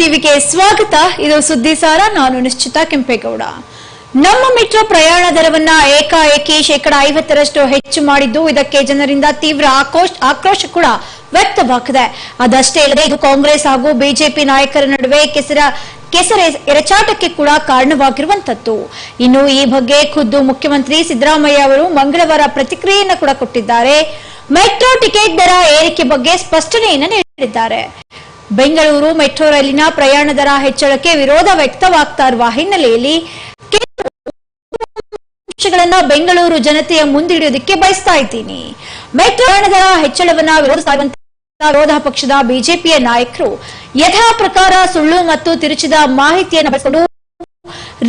ಟಿವಿಗೆ ಸ್ವಾಗತ. ಇದು ಸುದ್ದಿ ಸಾರ, ನಾನು ನಿಶ್ಚಿತ ಕೆಂಪೇಗೌಡ. ನಮ್ಮ ಮೆಟ್ರೋ ಪ್ರಯಾಣ ದರವನ್ನ ಏಕಾಏಕಿ ಶೇಕಡ ಐವತ್ತರಷ್ಟು ಹೆಚ್ಚು ಮಾಡಿದ್ದು ಇದಕ್ಕೆ ಜನರಿಂದ ತೀವ್ರ ಆಕ್ರೋಶ ಆಕ್ರೋಶ ಕೂಡ ವ್ಯಕ್ತವಾಗಿದೆ ಅದಷ್ಟೇ ಇಲ್ಲದೆ ಇದು ಕಾಂಗ್ರೆಸ್ ಹಾಗೂ ಬಿಜೆಪಿ ನಾಯಕರ ನಡುವೆ ಕೆಸರ ಕೆಸರ ಎರಚಾಟಕ್ಕೆ ಕೂಡ ಕಾರಣವಾಗಿರುವಂತದ್ದು ಇನ್ನು ಈ ಬಗ್ಗೆ ಖುದ್ದು ಮುಖ್ಯಮಂತ್ರಿ ಸಿದ್ದರಾಮಯ್ಯ ಅವರು ಮಂಗಳವಾರ ಪ್ರತಿಕ್ರಿಯೆಯನ್ನು ಕೂಡ ಕೊಟ್ಟಿದ್ದಾರೆ. ಮೆಟ್ರೋ ಟಿಕೆಟ್ ದರ ಏರಿಕೆ ಬಗ್ಗೆ ಸ್ಪಷ್ಟನೆಯನ್ನು ನೀಡಿದ್ದಾರೆ. ಬೆಂಗಳೂರು ಮೆಟ್ರೋ ರೈಲಿನ ಪ್ರಯಾಣ ದರ ಹೆಚ್ಚಳಕ್ಕೆ ವಿರೋಧ ವ್ಯಕ್ತವಾಗ್ತಾ ಇರುವ ಹಿನ್ನೆಲೆಯಲ್ಲಿ ಕೆಲವು ಬೆಂಗಳೂರು ಜನತೆಯ ಮುಂದಿಡುವುದಕ್ಕೆ ಬಯಸ್ತಾ ಇದ್ದೀನಿ. ಮೆಟ್ರೋ ದರ ಹೆಚ್ಚಳವನ್ನ ವಿರೋಧಿಸ್ತಾ ಇರುವಂತಹ ವಿರೋಧ ಪಕ್ಷದ ಬಿಜೆಪಿಯ ನಾಯಕರು ಯಥಾ ಪ್ರಕಾರ ಸುಳ್ಳು ಮತ್ತು ತಿರುಚಿದ ಮಾಹಿತಿಯನ್ನು ಬಳಸಿಕೊಂಡು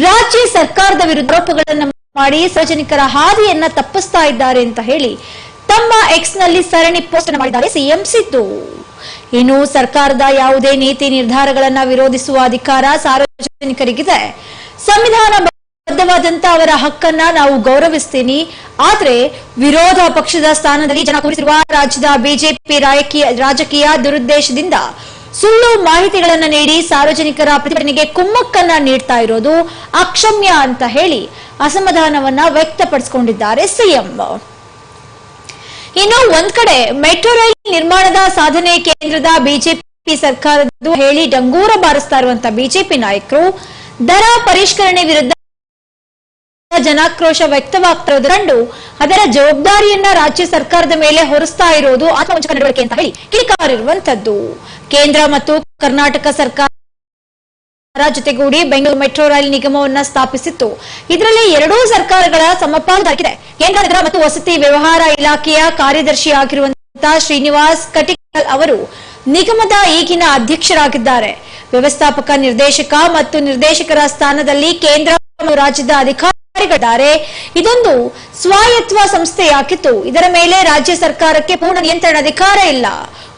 ರಾಜ್ಯ ಸರ್ಕಾರದ ವಿರುದ್ಧ ಆರೋಪಗಳನ್ನು ಮಾಡಿ ಸಾರ್ವಜನಿಕರ ಹಾದಿಯನ್ನ ತಪ್ಪಿಸ್ತಾ ಇದ್ದಾರೆ ಅಂತ ಹೇಳಿ ತಮ್ಮ ಎಕ್ಸ್ನಲ್ಲಿ ಸರಣಿ ಪೋಸ್ಟ್ ಮಾಡಿದ್ದಾರೆ ಸಿಎಂ ಸಿದ್ದು. ಇನ್ನು ಸರ್ಕಾರದ ಯಾವುದೇ ನೀತಿ ನಿರ್ಧಾರಗಳನ್ನ ವಿರೋಧಿಸುವ ಅಧಿಕಾರ ಸಾರ್ವಜನಿಕರಿಗಿದೆ. ಸಂವಿಧಾನ ಬದ್ಧವಾದಂತಹ ಅವರ ಹಕ್ಕನ್ನ ನಾವು ಗೌರವಿಸ್ತೀನಿ. ಆದ್ರೆ ವಿರೋಧ ಪಕ್ಷದ ಸ್ಥಾನದಲ್ಲಿ ಜನ ಕೂರಿಸಿರುವ ರಾಜ್ಯದ ಬಿಜೆಪಿ ರಾಜಕೀಯ ದುರುದ್ದೇಶದಿಂದ ಸುಳ್ಳು ಮಾಹಿತಿಗಳನ್ನ ನೀಡಿ ಸಾರ್ವಜನಿಕರ ಪ್ರತಿಭಟನೆಗೆ ಕುಮ್ಮಕ್ಕನ್ನ ನೀಡ್ತಾ ಇರೋದು ಅಕ್ಷಮ್ಯ ಅಂತ ಹೇಳಿ ಅಸಮಾಧಾನವನ್ನ ವ್ಯಕ್ತಪಡಿಸಿಕೊಂಡಿದ್ದಾರೆ ಸಿಎಂ ಇನ್ನು ಒಂದ್ ಕಡೆ ಮೆಟ್ರೋ ರೈಲ್ ನಿರ್ಮಾಣದ ಸಾಧನೆ ಕೇಂದ್ರದ ಬಿಜೆಪಿ ಸರ್ಕಾರದ್ದು ಹೇಳಿ ಡಂಗೂರ ಬಾರಿಸ್ತಾ ಇರುವಂತಹ ಬಿಜೆಪಿ ನಾಯಕರು, ದರ ಪರಿಷ್ಕರಣೆ ವಿರುದ್ಧ ಜನಾಕ್ರೋಶ ವ್ಯಕ್ತವಾಗ್ತಿರೋದು ಕಂಡು ಅದರ ಜವಾಬ್ದಾರಿಯನ್ನ ರಾಜ್ಯ ಸರ್ಕಾರದ ಮೇಲೆ ಹೊರಿಸ್ತಾ ಇರೋದು ಆತ್ಮವಂಚಕ ನಡವಳಿಕೆ ಅಂತ ಹೇಳಿ ಕಿಡಿಕಾರಿರುವಂತದ್ದು. ಕೇಂದ್ರ ಮತ್ತು ಕರ್ನಾಟಕ ಸರ್ಕಾರ ಜೊತೆಗೂಡಿ ಬೆಂಗಳೂರು ಮೆಟ್ರೋ ರೈಲ್ ನಿಗಮವನ್ನು ಸ್ಥಾಪಿಸಿತ್ತು. ಇದರಲ್ಲಿ ಎರಡೂ ಸರ್ಕಾರಗಳ ಸಮಪಾಲುದಾಗಿದೆ. ಕೇಂದ್ರ ಮತ್ತು ವಸತಿ ವ್ಯವಹಾರ ಇಲಾಖೆಯ ಕಾರ್ಯದರ್ಶಿ ಆಗಿರುವಂತಹ ಶ್ರೀನಿವಾಸ್ ಕಟಿಕಲ್ ಅವರು ನಿಗಮದ ಈಗಿನ ಅಧ್ಯಕ್ಷರಾಗಿದ್ದಾರೆ. ವ್ಯವಸ್ಥಾಪಕ, ನಿರ್ದೇಶಕ ಮತ್ತು ನಿರ್ದೇಶಕರ ಸ್ಥಾನದಲ್ಲಿ ಕೇಂದ್ರ ರಾಜ್ಯದ ಅಧಿಕಾರಿಗಳಿದ್ದಾರೆ. ಇದೊಂದು ಸ್ವಾಯತ್ವ ಸಂಸ್ಥೆಯಾಗಿತ್ತು. ಇದರ ಮೇಲೆ ರಾಜ್ಯ ಸರ್ಕಾರಕ್ಕೆ ಪೂರ್ಣ ನಿಯಂತ್ರಣ ಅಧಿಕಾರ ಇಲ್ಲ.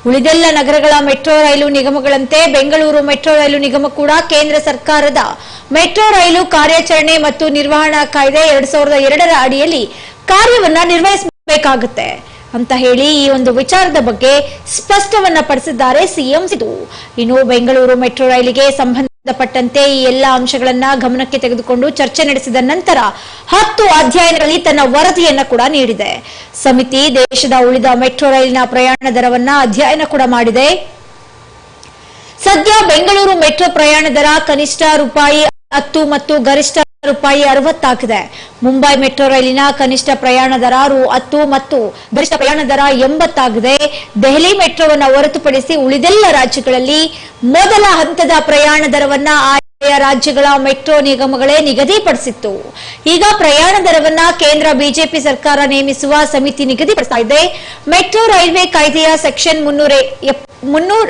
ಉಳಿದೆಲ್ಲ ನಗರಗಳ ಮೆಟ್ರೋ ರೈಲು ನಿಗಮಗಳಂತೆ ಬೆಂಗಳೂರು ಮೆಟ್ರೋ ರೈಲು ನಿಗಮ ಕೂಡ ಕೇಂದ್ರ ಸರ್ಕಾರದ ಮೆಟ್ರೋ ರೈಲು ಕಾರ್ಯಾಚರಣೆ ಮತ್ತು ನಿರ್ವಹಣಾ ಕಾಯ್ದೆ ಎರಡ್ ಸಾವಿರದ ಎರಡರ ಅಡಿಯಲ್ಲಿ ಕಾರ್ಯವನ್ನ ನಿರ್ವಹಿಸಬೇಕಾಗುತ್ತೆ ಅಂತ ಹೇಳಿ ಈ ಒಂದು ವಿಚಾರದ ಬಗ್ಗೆ ಸ್ಪಷ್ಟವನ್ನ ಪಡಿಸಿದ್ದಾರೆ ಸಿಎಂ ಸಿದ್ದು. ಇನ್ನು ಬೆಂಗಳೂರು ಮೆಟ್ರೋ ರೈಲಿಗೆ ಸಂಬಂಧಪಟ್ಟಂತೆ ಈ ಎಲ್ಲ ಅಂಶಗಳನ್ನ ಗಮನಕ್ಕೆ ತೆಗೆದುಕೊಂಡು ಚರ್ಚೆ ನಡೆಸಿದ ನಂತರ ಹತ್ತು ಅಧ್ಯಯನಗಳಲ್ಲಿ ತನ್ನ ವರದಿಯನ್ನ ಕೂಡ ನೀಡಿದೆ. ಸಮಿತಿ ದೇಶದ ಉಳಿದ ಮೆಟ್ರೋ ರೈಲಿನ ಪ್ರಯಾಣ ದರವನ್ನ ಅಧ್ಯಯನ ಕೂಡ ಮಾಡಿದೆ. ಸದ್ಯ ಬೆಂಗಳೂರು ಮೆಟ್ರೋ ಪ್ರಯಾಣ ದರ ಕನಿಷ್ಠ ರೂಪಾಯಿ ಹತ್ತು ಮತ್ತು ಗರಿಷ್ಠ ರೂಪಾಯಿ ಅರವತ್ತಾಗಿದೆ. ಮುಂಬೈ ಮೆಟ್ರೋ ರೈಲಿನ ಕನಿಷ್ಠ ಪ್ರಯಾಣ ದರ ರು ಹತ್ತು ಮತ್ತು ಗರಿಷ್ಠ ಪ್ರಯಾಣ ದರ ಎಂಬತ್ತಾಗಿದೆ. ದೆಹಲಿ ಮೆಟ್ರೋವನ್ನು ಹೊರತುಪಡಿಸಿ ಉಳಿದೆಲ್ಲ ರಾಜ್ಯಗಳಲ್ಲಿ ಮೊದಲ ಹಂತದ ಪ್ರಯಾಣ ದರವನ್ನ ಆಯಾ ರಾಜ್ಯಗಳ ಮೆಟ್ರೋ ನಿಗಮಗಳೇ ನಿಗದಿಪಡಿಸಿತ್ತು. ಈಗ ಪ್ರಯಾಣ ದರವನ್ನ ಕೇಂದ್ರ ಬಿಜೆಪಿ ಸರ್ಕಾರ ನೇಮಿಸುವ ಸಮಿತಿ ನಿಗದಿಪಡಿಸ್ತಾ ಇದೆ. ಮೆಟ್ರೋ ರೈಲ್ವೆ ಕಾಯ್ದೆಯ ಸೆಕ್ಷನ್ ಮುನ್ನೂರ ಮುನ್ನೂರ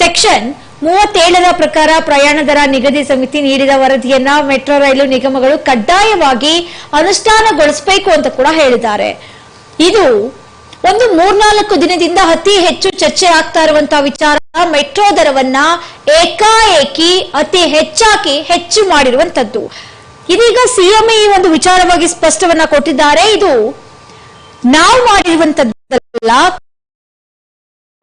ಸೆಕ್ಷನ್ ಮೂವತ್ತೇಳರ ಪ್ರಕಾರ ಪ್ರಯಾಣ ದರ ನಿಗದಿ ಸಮಿತಿ ನೀಡಿದ ವರದಿಯನ್ನ ಮೆಟ್ರೋ ರೈಲು ನಿಗಮಗಳು ಕಡ್ಡಾಯವಾಗಿ ಅನುಷ್ಠಾನಗೊಳಿಸಬೇಕು ಅಂತ ಕೂಡ ಹೇಳಿದ್ದಾರೆ. ಇದು ಒಂದು ಮೂರ್ನಾಲ್ಕು ದಿನದಿಂದ ಅತಿ ಹೆಚ್ಚು ಚರ್ಚೆ ಆಗ್ತಾ ಇರುವಂತಹ ವಿಚಾರ. ಮೆಟ್ರೋ ದರವನ್ನ ಏಕಾಏಕಿ ಅತಿ ಹೆಚ್ಚಾಗಿ ಹೆಚ್ಚು ಮಾಡಿರುವಂತದ್ದು ಇದೀಗ ಸಿಎಂ ಈ ಒಂದು ವಿಚಾರವಾಗಿ ಸ್ಪಷ್ಟವನ್ನ ಕೊಟ್ಟಿದ್ದಾರೆ. ಇದು ನಾವು ಮಾಡಿರುವಂತದ್ದಲ್ಲ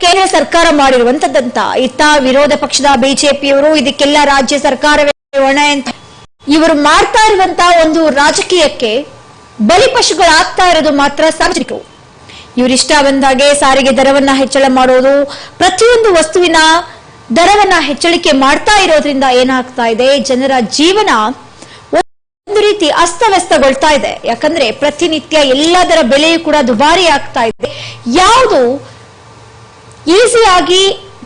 ಕೇಂದ್ರ ಸರ್ಕಾರ ಮಾಡಿರುವಂತದ್ದಂತ. ಇತ್ತ ವಿರೋಧ ಪಕ್ಷದ ಬಿಜೆಪಿಯವರು ಇದಕ್ಕೆಲ್ಲ ರಾಜ್ಯ ಸರ್ಕಾರವೇ ಹೊಣೆ ಅಂತ ಇವರು ಮಾಡ್ತಾ ಇರುವಂತ ಒಂದು ರಾಜಕೀಯಕ್ಕೆ ಬಲಿಪಶುಗಳಾಗ್ತಾ ಇರೋದು ಮಾತ್ರ ಸಾರ್ವಜನಿಕರು. ಇವರಿಷ್ಟ ಬಂದಾಗೆ ಸಾರಿಗೆ ದರವನ್ನ ಹೆಚ್ಚಳ ಮಾಡೋದು, ಪ್ರತಿಯೊಂದು ವಸ್ತುವಿನ ದರವನ್ನ ಹೆಚ್ಚಳಿಕೆ ಮಾಡ್ತಾ ಇರೋದ್ರಿಂದ ಏನಾಗ್ತಾ ಇದೆ, ಜನರ ಜೀವನ ಒಂದು ರೀತಿ ಅಸ್ತವ್ಯಸ್ತಗೊಳ್ತಾ ಇದೆ. ಯಾಕಂದ್ರೆ ಪ್ರತಿನಿತ್ಯ ಎಲ್ಲದರ ಬೆಲೆಯೂ ಕೂಡ ದುಬಾರಿ ಆಗ್ತಾ ಇದೆ. ಯಾವುದು ಈಸಿಯಾಗಿ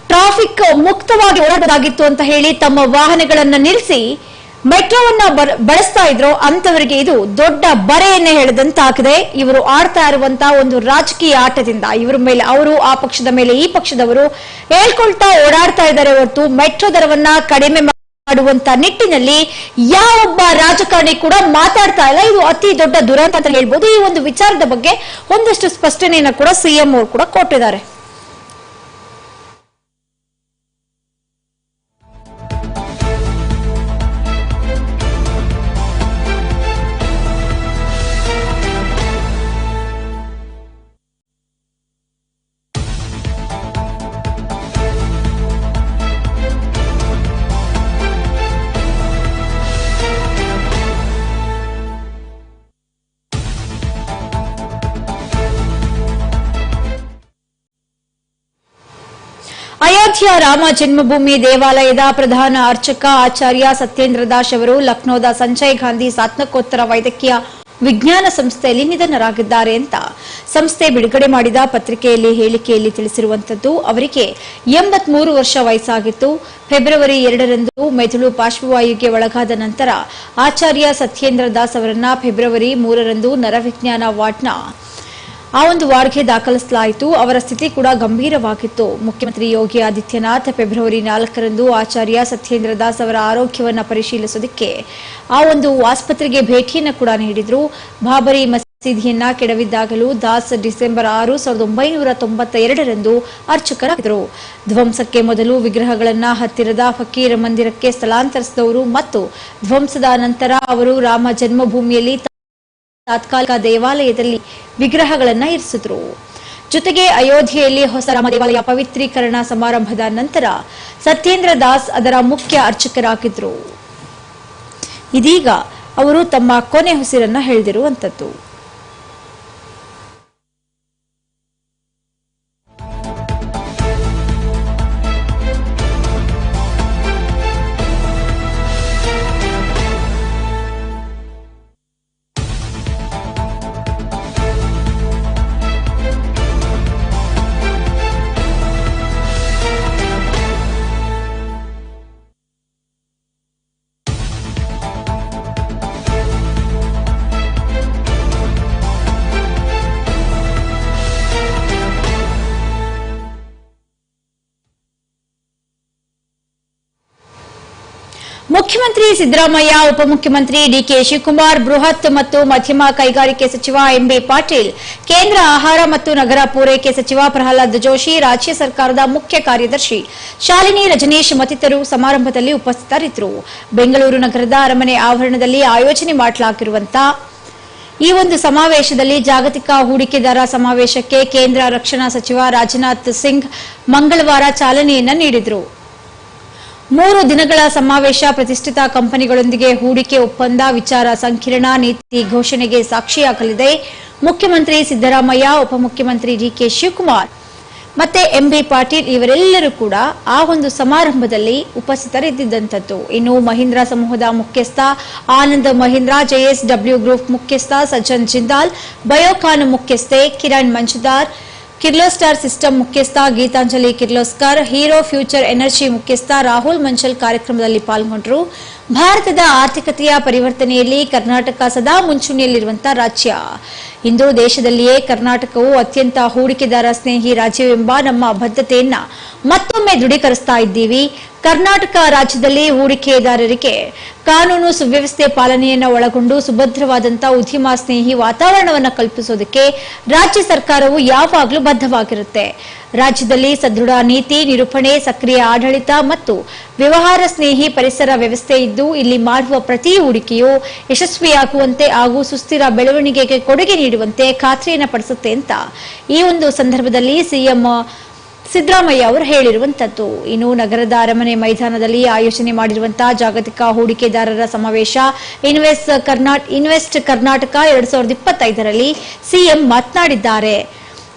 ಟ್ರಾಫಿಕ್ ಮುಕ್ತವಾಗಿ ಓಡಾಡೋದಾಗಿತ್ತು ಅಂತ ಹೇಳಿ ತಮ್ಮ ವಾಹನಗಳನ್ನ ನಿಲ್ಲಿಸಿ ಮೆಟ್ರೋವನ್ನ ಬಳಸ್ತಾ ಇದ್ರು. ಅಂತವರಿಗೆ ಇದು ದೊಡ್ಡ ಬರೆಯನ್ನೇ ಹೇಳಿದಂತಾಗಿದೆ. ಇವರು ಆಡ್ತಾ ಇರುವಂತಹ ಒಂದು ರಾಜಕೀಯ ಆಟದಿಂದ. ಇವರ ಮೇಲೆ, ಅವರು ಆ ಪಕ್ಷದ ಮೇಲೆ, ಈ ಪಕ್ಷದವರು ಹೇಳ್ಕೊಳ್ತಾ ಓಡಾಡ್ತಾ ಇದ್ದಾರೆ ಹೊರತು ಮೆಟ್ರೋ ದರವನ್ನ ಕಡಿಮೆ ಮಾಡುವಂತ ನಿಟ್ಟಿನಲ್ಲಿ ಯಾವೊಬ್ಬ ರಾಜಕಾರಣಿ ಕೂಡ ಮಾತಾಡ್ತಾ ಇಲ್ಲ. ಇದು ಅತಿ ದೊಡ್ಡ ದುರಂತ ಅಂತ ಹೇಳ್ಬೋದು. ಈ ಒಂದು ವಿಚಾರದ ಬಗ್ಗೆ ಒಂದಷ್ಟು ಸ್ಪಷ್ಟನೆಯನ್ನ ಕೂಡ ಸಿಎಂ ಅವರು ಕೂಡ ಕೊಟ್ಟಿದ್ದಾರೆ. ಅಯೋಧ್ಯೆಯ ರಾಮ ಜನ್ಮಭೂಮಿ ದೇವಾಲಯದ ಪ್ರಧಾನ ಅರ್ಚಕ ಆಚಾರ್ಯ ಸತ್ಯೇಂದ್ರ ದಾಸ್ ಅವರು ಲಕ್ನೋದ ಸಂಜಯ್ ಗಾಂಧಿ ಸ್ನಾತಕೋತ್ತರ ವೈದ್ಯಕೀಯ ವಿಜ್ಞಾನ ಸಂಸ್ಥೆಯಲ್ಲಿ ನಿಧನರಾಗಿದ್ದಾರೆ ಅಂತ ಸಂಸ್ಥೆ ಬಿಡುಗಡೆ ಮಾಡಿದ ಪತ್ರಿಕೆಯಲ್ಲಿ ಹೇಳಿಕೆಯಲ್ಲಿ ತಿಳಿಸಿರುವಂತದ್ದು, ಅವರಿಗೆ ಎಂಬತ್ಮೂರು ವರ್ಷ ವಯಸ್ಸಾಗಿತ್ತು. ಫೆಬ್ರವರಿ ಎರಡರಂದು ಮೆದುಳು ಪಾರ್ಶ್ವವಾಯುಗೆ ಒಳಗಾದ ನಂತರ ಆಚಾರ್ಯ ಸತ್ಯೇಂದ್ರ ದಾಸ್ ಅವರನ್ನ ಫೆಬ್ರವರಿ ಮೂರರಂದು ನರವಿಜ್ಞಾನ ವಾರ್ಡ್ನ ಆ ಒಂದು ವಾರ್ಡ್ಗೆ ದಾಖಲಿಸಲಾಯಿತು. ಅವರ ಸ್ಥಿತಿ ಕೂಡ ಗಂಭೀರವಾಗಿತ್ತು. ಮುಖ್ಯಮಂತ್ರಿ ಯೋಗಿ ಆದಿತ್ಯನಾಥ್ ಫೆಬ್ರವರಿ ನಾಲ್ಕರಂದು ಆಚಾರ್ಯ ಸತ್ಯೇಂದ್ರ ದಾಸ್ ಅವರ ಆರೋಗ್ಯವನ್ನು ಪರಿಶೀಲಿಸೋದಕ್ಕೆ ಆ ಒಂದು ಆಸ್ಪತ್ರೆಗೆ ಭೇಟಿಯನ್ನು ಕೂಡ ನೀಡಿದ್ರು. ಬಾಬರಿ ಮಸೀದಿಯನ್ನ ಕೆಡವಿದ್ದಾಗಲೂ ದಾಸ್ ಡಿಸೆಂಬರ್ ಆರು ಸಾವಿರದ ಒಂಬೈನೂರ ತೊಂಬತ್ತ ಎರಡರಂದು ಅರ್ಚಕರಾಗಿದ್ದರು. ಧ್ವಂಸಕ್ಕೆ ಮೊದಲು ವಿಗ್ರಹಗಳನ್ನ ಹತ್ತಿರದ ಫಕೀರ ಮಂದಿರಕ್ಕೆ ಸ್ಥಳಾಂತರಿಸಿದವರು ಮತ್ತು ಧ್ವಂಸದ ನಂತರ ಅವರು ರಾಮ ಜನ್ಮಭೂಮಿಯಲ್ಲಿ ತಾತ್ಕಾಲಿಕ ದೇವಾಲಯದಲ್ಲಿ ವಿಗ್ರಹಗಳನ್ನ ಇರಿಸಿದ್ರು. ಜೊತೆಗೆ ಅಯೋಧ್ಯೆಯಲ್ಲಿ ಹೊಸ ರಾಮ ದೇವಾಲಯ ಪವಿತ್ರೀಕರಣ ಸಮಾರಂಭದ ನಂತರ ಸತ್ಯೇಂದ್ರ ದಾಸ್ ಅದರ ಮುಖ್ಯ ಅರ್ಚಕರಾಗಿದ್ರು. ಇದೀಗ ಅವರು ತಮ್ಮ ಕೊನೆ ಉಸಿರನ್ನ ಹೇಳಿದಿರುವಂತದ್ದು ಮುಖ್ಯಮಂತ್ರಿ ಸಿದ್ದರಾಮಯ್ಯ, ಉಪಮುಖ್ಯಮಂತ್ರಿ ಡಿಕೆ ಶಿವಕುಮಾರ್, ಬೃಹತ್ ಮತ್ತು ಮಧ್ಯಮ ಕೈಗಾರಿಕೆ ಸಚಿವ ಎಂಬಿ ಪಾಟೀಲ್, ಕೇಂದ್ರ ಆಹಾರ ಮತ್ತು ನಗರ ಪೂರೈಕೆ ಸಚಿವ ಪ್ರಹ್ಲಾದ್ ಜೋಶಿ, ರಾಜ್ಯ ಸರ್ಕಾರದ ಮುಖ್ಯ ಕಾರ್ಯದರ್ಶಿ ಶಾಲಿನಿ ರಜನೀಶ್ ಮತ್ತಿತರರು ಸಮಾರಂಭದಲ್ಲಿ ಉಪಸ್ಥಿತರಿದ್ದರು. ಬೆಂಗಳೂರು ನಗರದ ಅರಮನೆ ಆವರಣದಲ್ಲಿ ಆಯೋಜನೆ ಮಾಡಲಾಗಿರುವಂತಹ ಈ ಒಂದು ಸಮಾವೇಶದಲ್ಲಿ ಜಾಗತಿಕ ಹೂಡಿಕೆದಾರ ಸಮಾವೇಶಕ್ಕೆ ಕೇಂದ್ರ ರಕ್ಷಣಾ ಸಚಿವ ರಾಜನಾಥ್ ಸಿಂಗ್ ಮಂಗಳವಾರ ಚಾಲನೆಯನ್ನು ನೀಡಿದರು. ಮೂರು ದಿನಗಳ ಸಮಾವೇಶ ಪ್ರತಿಷ್ಠಿತ ಕಂಪನಿಗಳೊಂದಿಗೆ ಹೂಡಿಕೆ ಒಪ್ಪಂದ, ವಿಚಾರ ಸಂಕಿರಣ ನೀತಿ ಘೋಷಣೆಗೆ ಸಾಕ್ಷಿಯಾಗಲಿದೆ. ಮುಖ್ಯಮಂತ್ರಿ ಸಿದ್ದರಾಮಯ್ಯ, ಉಪಮುಖ್ಯಮಂತ್ರಿ ಡಿಕೆ ಶಿವಕುಮಾರ್ ಮತ್ತೆ ಎಂಬಿ ಪಾಟೀಲ್ ಇವರೆಲ್ಲರೂ ಕೂಡ ಆ ಒಂದು ಸಮಾರಂಭದಲ್ಲಿ ಉಪಸ್ಥಿತರಿದ್ದಂಥದ್ದು ಇನ್ನು ಮಹೀಂದ್ರ ಸಮೂಹದ ಮುಖ್ಯಸ್ಥ ಆನಂದ್ ಮಹೀಂದ್ರ ಜೆಎಸ್ಡಬ್ಲ್ಯೂ ಗ್ರೂಪ್ ಮುಖ್ಯಸ್ಥ ಸಜ್ಜನ್ ಜಿಂದಾಲ್, ಬಯೋಕಾನ್ ಮುಖ್ಯಸ್ಥೆ ಕಿರಣ್ ಮಂಜುದಾರ್ ಕಿರ್ಲೋಸ್ಟಾರ್ ಸಿಸ್ಟಮ್ ಮುಖ್ಯಸ್ಥ Geetanjali Kirloskar Hero Future Energy ಮುಖ್ಯಸ್ಥ ರಾಹುಲ್ ಮಂಚಲ್ ಕಾರ್ಯಕ್ರಮದಲ್ಲಿ ಪಾಲ್ಗೊಂಡರು ಭಾರತದ ಆರ್ಥಿಕತೆಯ ಪರಿವರ್ತನೆಯಲ್ಲಿ ಕರ್ನಾಟಕ ಸದಾ ಮುಂಚೂಣಿಯಲ್ಲಿರುವಂತಹ ರಾಜ್ಯ. ಇಂದು ದೇಶದಲ್ಲಿಯೇ ಕರ್ನಾಟಕವು ಅತ್ಯಂತ ಹೂಡಿಕೆದಾರ ಸ್ನೇಹಿ ರಾಜ್ಯವೆಂಬ ನಮ್ಮ ಬದ್ಧತೆಯನ್ನ ಮತ್ತೊಮ್ಮೆ ದೃಢೀಕರಿಸ್ತಾ ಇದ್ದೀವಿ. ಕರ್ನಾಟಕ ರಾಜ್ಯದಲ್ಲಿ ಹೂಡಿಕೆದಾರರಿಗೆ ಕಾನೂನು ಸುವ್ಯವಸ್ಥೆ ಪಾಲನೆಯನ್ನು ಒಳಗೊಂಡು ಸುಭದ್ರವಾದಂತಹ ಉದ್ಯಮ ಸ್ನೇಹಿ ವಾತಾವರಣವನ್ನು ಕಲ್ಪಿಸೋದಕ್ಕೆ ರಾಜ್ಯ ಸರ್ಕಾರವು ಯಾವಾಗಲೂ ಬದ್ಧವಾಗಿರುತ್ತೆ. ರಾಜ್ಯದಲ್ಲಿ ಸದೃಢ ನೀತಿ, ನಿರೂಪಣೆ, ಸಕ್ರಿಯ ಆಡಳಿತ ಮತ್ತು ವ್ಯವಹಾರ ಸ್ನೇಹಿ ಪರಿಸರ ವ್ಯವಸ್ಥೆ ಇದ್ದು, ಇಲ್ಲಿ ಮಾಡುವ ಪ್ರತಿ ಹೂಡಿಕೆಯು ಯಶಸ್ವಿಯಾಗುವಂತೆ ಹಾಗೂ ಸುಸ್ಥಿರ ಬೆಳವಣಿಗೆಗೆ ಕೊಡುಗೆ ನೀಡುವಂತೆ ಖಾತ್ರಿಯನ್ನು ಪಡಿಸುತ್ತೆ ಅಂತ ಈ ಒಂದು ಸಂದರ್ಭದಲ್ಲಿ ಸಿಎಂ ಸಿದ್ದರಾಮಯ್ಯ ಅವರು ಹೇಳಿರುವಂತದ್ದು. ಇನ್ನು ನಗರದ ಅರಮನೆ ಮೈದಾನದಲ್ಲಿ ಆಯೋಜನೆ ಮಾಡಿರುವಂತಹ ಜಾಗತಿಕ ಹೂಡಿಕೆದಾರರ ಸಮಾವೇಶ ಇನ್ವೆಸ್ಟ್ ಕರ್ನಾಟಕ ಇನ್ವೆಸ್ಟ್ ಕರ್ನಾಟಕ ಎರಡ್ ಸಾವಿರದ ಇಪ್ಪತ್ತೈದರಲ್ಲಿ ಸಿಎಂ ಮಾತನಾಡಿದ್ದಾರೆ.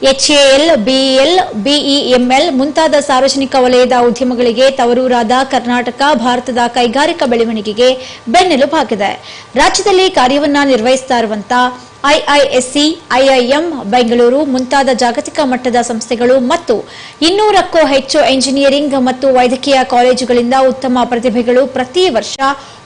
ಎಚ್ಎಎಲ್ ಬಿಇಎಲ್ ಬಿಇಎಂಎಲ್ ಮುಂತಾದ ಸಾರ್ವಜನಿಕ ವಲಯದ ಉದ್ಯಮಗಳಿಗೆ ತವರೂರಾದ ಕರ್ನಾಟಕ, ಭಾರತದ ಕೈಗಾರಿಕಾ ಬೆಳವಣಿಗೆಗೆ ಬೆನ್ನೆಲುಬಾಗಿದೆ ರಾಜ್ಯದಲ್ಲಿ ಕಾರ್ಯವನ್ನ ನಿರ್ವಹಿಸ್ತಾ ಇರುವಂತಹ ಐಐಎಸ್ಸಿ ಐಐಎಂ ಬೆಂಗಳೂರು ಮುಂತಾದ ಜಾಗತಿಕ ಮಟ್ಟದ ಸಂಸ್ಥೆಗಳು ಮತ್ತು ಇನ್ನೂರಕ್ಕೂ ಹೆಚ್ಚು ಎಂಜಿನಿಯರಿಂಗ್ ಮತ್ತು ವೈದ್ಯಕೀಯ ಕಾಲೇಜುಗಳಿಂದ ಉತ್ತಮ ಪ್ರತಿಭೆಗಳು ಪ್ರತಿ ವರ್ಷ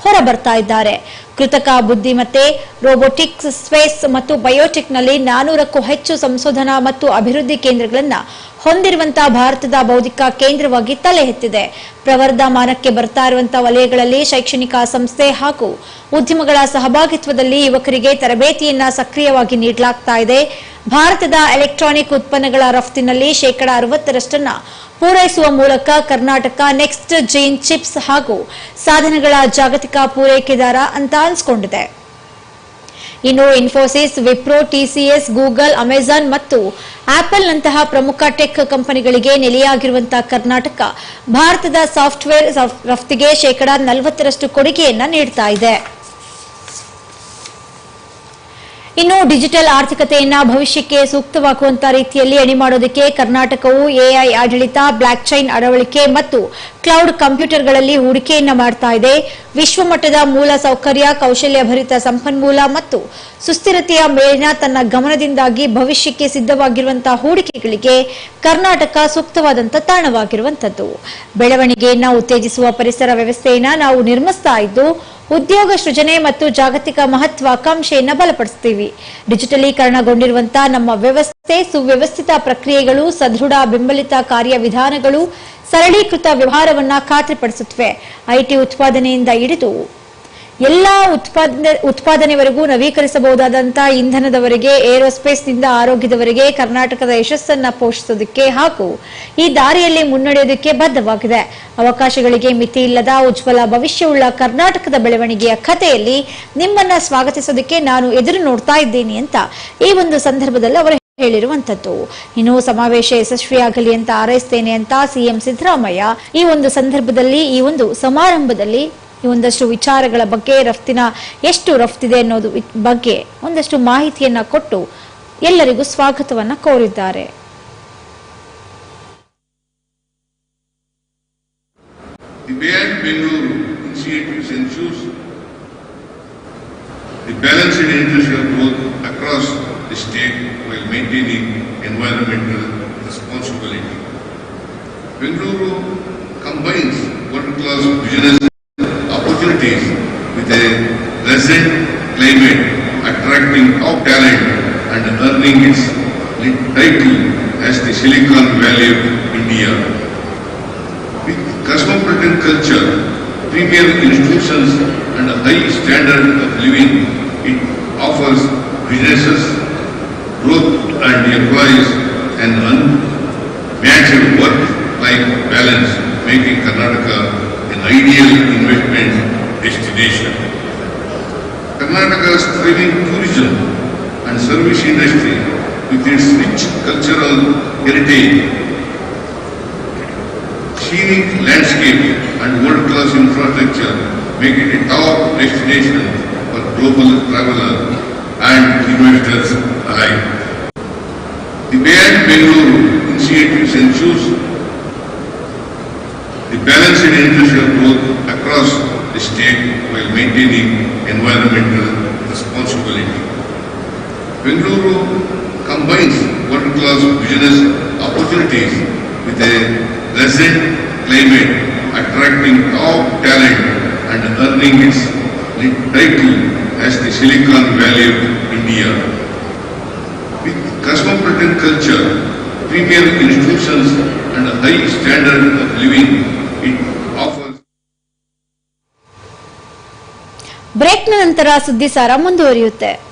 ಹೊರಬರ್ತಾ ಇದ್ದಾರೆ. ಕೃತಕ ಬುದ್ಧಿಮತ್ತೆ ರೋಬೋಟಿಕ್ಸ್ ಸ್ಪೇಸ್ ಮತ್ತು ಬಯೋಟೆಕ್ನಲ್ಲಿ ನಾನೂರಕ್ಕೂ ಹೆಚ್ಚು ಸಂಶೋಧನಾ ಮತ್ತು ಅಭಿವೃದ್ಧಿ ಕೇಂದ್ರಗಳನ್ನು ಹೊಂದಿರುವಂತಹ ಭಾರತದ ಬೌದ್ಧಿಕ ಕೇಂದ್ರವಾಗಿ ತಲೆ ಎತ್ತಿದೆ. ಪ್ರವರ್ಧಮಾನಕ್ಕೆ ಬರ್ತಾ ಇರುವಂತಹ ವಲಯಗಳಲ್ಲಿ ಶೈಕ್ಷಣಿಕ ಸಂಸ್ಥೆ ಹಾಗೂ ಉದ್ಯಮಗಳ ಸಹಭಾಗಿತ್ವದಲ್ಲಿ ಯುವಕರಿಗೆ ತರಬೇತಿಯನ್ನ ಸಕ್ರಿಯವಾಗಿ ನೀಡಲಾಗ್ತಾ ಇದೆ. ಭಾರತದ ಎಲೆಕ್ಟ್ರಾನಿಕ್ ಉತ್ಪನ್ನಗಳ ರಫ್ತಿನಲ್ಲಿ ಶೇಕಡಾ ಅರವತ್ತರಷ್ಟನ್ನ ಪೂರೈಸುವ ಮೂಲಕ ಕರ್ನಾಟಕ ನೆಕ್ಸ್ಟ್ ಜೀನ್ ಚಿಪ್ಸ್ ಹಾಗೂ ಸಾಧನಗಳ ಜಾಗತಿಕ ಪೂರೈಕೆದಾರ ಅಂತ ಅನ್ಸ್ಕೊಂಡಿದೆ. ಇನ್ನು Infosys, Wipro TCS Google, Amazon ಮತ್ತು ಆಪಲ್ ನಂತಹ ಪ್ರಮುಖ ಟೆಕ್ ಕಂಪನಿಗಳಿಗೆ ನೆಲೆಯಾಗಿರುವಂತಹ ಕರ್ನಾಟಕ ಭಾರತದ ಸಾಫ್ಟ್ವೇರ್ ರಫ್ತಿಗೆ ಶೇಕಡಾ ನಲವತ್ತರಷ್ಟು ಕೊಡುಗೆಯನ್ನ ನೀಡ್ತಾ ಇದೆ. ಇನ್ನು ಡಿಜಿಟಲ್ ಆರ್ಥಿಕತೆಯನ್ನ ಭವಿಷ್ಯಕ್ಕೆ ಸೂಕ್ತವಾಗುವಂತಹ ರೀತಿಯಲ್ಲಿ ಅಣಿ ಮಾಡೋದಕ್ಕೆ ಕರ್ನಾಟಕವು ಎಐ ಆಡಳಿತ ಬ್ಲಾಕ್ ಚೈನ್ ಅಳವಡಿಕೆ ಮತ್ತು ಕ್ಲೌಡ್ ಕಂಪ್ಯೂಟರ್ಗಳಲ್ಲಿ ಹೂಡಿಕೆಯನ್ನ ಮಾಡ್ತಾ ಇದೆ. ವಿಶ್ವಮಟ್ಟದ ಮೂಲ ಸೌಕರ್ಯ, ಕೌಶಲ್ಯಭರಿತ ಸಂಪನ್ಮೂಲ ಮತ್ತು ಸುಸ್ಥಿರತೆಯ ಮೇಲಿನ ತನ್ನ ಗಮನದಿಂದಾಗಿ ಭವಿಷ್ಯಕ್ಕೆ ಸಿದ್ಧವಾಗಿರುವಂತಹ ಹೂಡಿಕೆಗಳಿಗೆ ಕರ್ನಾಟಕ ಸೂಕ್ತವಾದಂತ ತಾಣವಾಗಿರುವಂತದ್ದು. ಬೆಳವಣಿಗೆಯನ್ನ ಉತ್ತೇಜಿಸುವ ಪರಿಸರ ವ್ಯವಸ್ಥೆಯನ್ನ ನಾವು ನಿರ್ಮಿಸ್ತಾ ಇದ್ದು, ಉದ್ಯೋಗ ಸೃಜನೆ ಮತ್ತು ಜಾಗತಿಕ ಮಹತ್ವಾಕಾಂಕ್ಷೆಯನ್ನ ಬಲಪಡಿಸ್ತೀವಿ. ಡಿಜಿಟಲೀಕರಣಗೊಂಡಿರುವಂತಹ ನಮ್ಮ ವ್ಯವಸ್ಥೆ, ಸುವ್ಯವಸ್ಥಿತ ಪ್ರಕ್ರಿಯೆಗಳು, ಸದೃಢ ಬೆಂಬಲಿತ ಕಾರ್ಯವಿಧಾನಗಳು ಸರಳೀಕೃತ ವ್ಯವಹಾರವನ್ನ ಖಾತ್ರಿಪಡಿಸುತ್ತವೆ. ಐಟಿ ಉತ್ಪಾದನೆಯಿಂದ ಹಿಡಿದು ಎಲ್ಲಾ ಉತ್ಪಾದನೆ, ಉತ್ಪಾದನೆವರೆಗೂ ನವೀಕರಿಸಬಹುದಾದಂತಹ ಇಂಧನದವರೆಗೆ ಏರೋಸ್ಪೇಸ್ನಿಂದ ಆರೋಗ್ಯದವರೆಗೆ ಕರ್ನಾಟಕದ ಯಶಸ್ಸನ್ನ ಪೋಷಿಸೋದಕ್ಕೆ ಹಾಗೂ ಈ ದಾರಿಯಲ್ಲಿ ಮುನ್ನಡೆಯೋದಕ್ಕೆ ಬದ್ಧವಾಗಿದೆ. ಅವಕಾಶಗಳಿಗೆ ಮಿತಿ ಇಲ್ಲದ ಉಜ್ವಲ ಭವಿಷ್ಯವುಳ್ಳ ಕರ್ನಾಟಕದ ಬೆಳವಣಿಗೆಯ ಕಥೆಯಲ್ಲಿ ನಿಮ್ಮನ್ನ ಸ್ವಾಗತಿಸೋದಕ್ಕೆ ನಾನು ಎದುರು ನೋಡ್ತಾ ಇದ್ದೀನಿ ಅಂತ ಈ ಒಂದು ಸಂದರ್ಭದಲ್ಲಿ ಅವರು ಹೇಳಿರುವಂತದ್ದು. ಇನ್ನು ಸಮಾವೇಶ ಯಶಸ್ವಿಯಾಗಲಿ ಅಂತ ಹಾರೈಸ್ತೇನೆ ಅಂತ ಸಿಎಂ ಸಿದ್ದರಾಮಯ್ಯ ಈ ಒಂದು ಸಂದರ್ಭದಲ್ಲಿ, ಈ ಒಂದು ಸಮಾರಂಭದಲ್ಲಿ ಈ ಒಂದಷ್ಟು ವಿಚಾರಗಳ ಬಗ್ಗೆ ರಫ್ತಿನ ಎಷ್ಟು ರಫ್ತಿದೆ ಅನ್ನೋದು ಬಗ್ಗೆ ಒಂದಷ್ಟು ಮಾಹಿತಿಯನ್ನ ಕೊಟ್ಟು ಎಲ್ಲರಿಗೂ ಸ್ವಾಗತವನ್ನ ಕೋರಿದ್ದಾರೆ The balance balanced industrial growth across the state while maintaining environmental responsibility. Bengaluru combines world-class business pleasant climate, attracting top talent and earning its title as the Silicon Valley of India. With cosmopolitan culture, premier institutions and a high standard of living, it offers businesses, growth and employees an unmatched work-life balance, making Karnataka an ideal investment destination. Karnataka's thriving tourism and service industry with its rich cultural heritage scenic landscape and world-class infrastructure make it a top destination for global travelers and investors alike. The Bayard Bengaluru initiatives ensures the balanced industrial growth across the state while maintaining environmental responsibility. Bengaluru combines world-class business opportunities with a pleasant climate, attracting top talent and earning its title as the Silicon Valley of India. With cosmopolitan culture, premier institutions and a high standard of living, it ಬ್ರೇಕ್ನ ನಂತರ ಸುದ್ದಿ ಸಾರ ಮುಂದುವರಿಯುತ್ತೆ.